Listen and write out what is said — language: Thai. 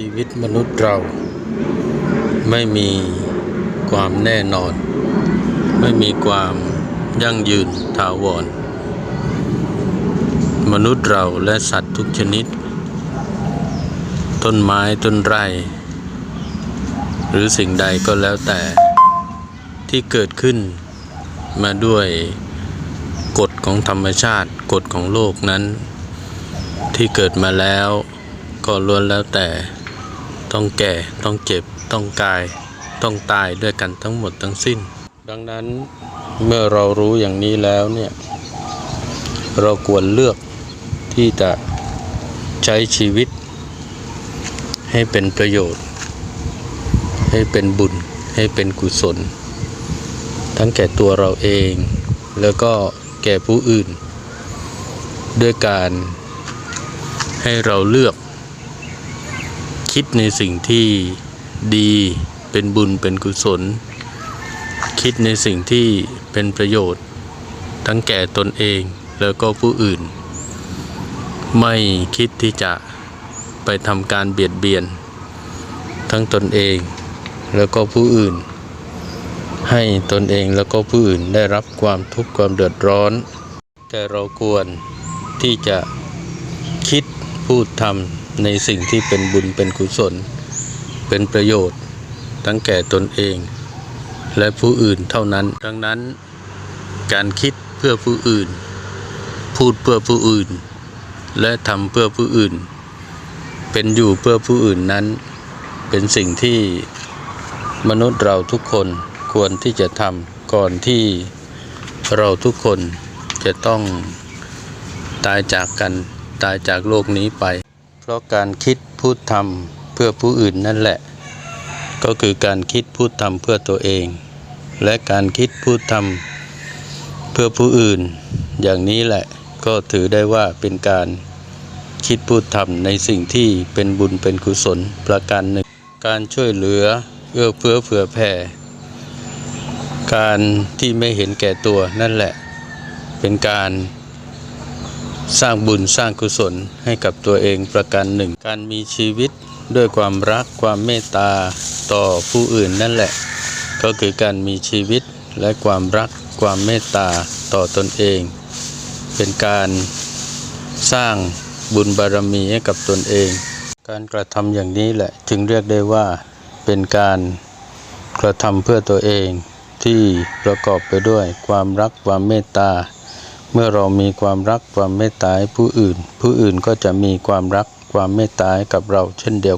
ชีวิตมนุษย์เราไม่มีความแน่นอน ไม่มีความยั่งยืนถาวร มนุษย์เราและสัตว์ทุกชนิด ต้นไม้ต้นไร่ หรือสิ่งใดก็แล้วแต่ที่เกิดขึ้นมาด้วยกฎของธรรมชาติกฎของโลกนั้น ที่เกิดมาแล้วก็ล้วนแล้วแต่ ต้องแก่ ต้องเจ็บ ต้องกาย ต้องตายด้วยกันทั้งหมดทั้งสิ้น ดังนั้นเมื่อเรารู้อย่างนี้แล้วเนี่ย เราควรเลือกที่จะใช้ชีวิต ให้เป็นประโยชน์ ให้เป็นบุญ ให้เป็นกุศล ทั้งแก่ตัวเราเอง แล้วก็แก่ผู้อื่น ด้วยการให้เราเลือก คิดในสิ่งที่ดีเป็นบุญเป็นกุศล คิดในสิ่งที่เป็นประโยชน์ ทั้งแก่ตนเองแล้วก็ผู้อื่น ไม่คิดที่จะไปทำการเบียดเบียน ทั้งตนเองแล้วก็ผู้อื่น ให้ตนเองแล้วก็ผู้อื่นได้รับความทุกข์ความเดือดร้อน แต่เราควรที่จะคิดพูดทำ ในสิ่งที่เป็นบุญเป็นกุศล เป็นประโยชน์ ทั้งแก่ตนเอง และผู้อื่นเท่านั้นดังนั้น การคิดเพื่อผู้อื่น พูดเพื่อผู้อื่น และทำเพื่อผู้อื่น เป็นอยู่เพื่อผู้อื่นนั้น เป็นสิ่งที่มนุษย์เราทุกคนควรที่จะทำก่อนที่เราทุกคนจะต้องตายจากกันตายจากโลกนี้ไป เพราะการคิดพูดทำเพื่อผู้อื่นนั่นแหละ ก็คือการคิดพูดทำเพื่อตัวเอง และการคิดพูดทำเพื่อผู้อื่น อย่างนี้แหละก็ถือได้ว่าเป็นการคิดพูดทำในสิ่งที่เป็นบุญเป็นกุศลประการหนึ่ง การช่วยเหลือเอื้อเฟื้อเผื่อแผ่ การที่ไม่เห็นแก่ตัวนั่นแหละ เป็นการ สร้างบุญสร้างกุศลให้กับตัวเองประการหนึ่ง การมีชีวิตด้วยความรักความเมตตาต่อผู้อื่นนั่นแหละ ก็คือการมีชีวิตและความรักความเมตตาต่อตนเอง เป็นการสร้างบุญบารมีให้กับตนเอง การกระทำอย่างนี้แหละจึงเรียกได้ว่าเป็นการกระทำเพื่อตัวเองที่ประกอบไปด้วยความรักความเมตตา เมื่อเรามีความรักความเมตตาผู้อื่น ผู้อื่นก็จะมีความรักความเมตตากับเราเช่นเดียว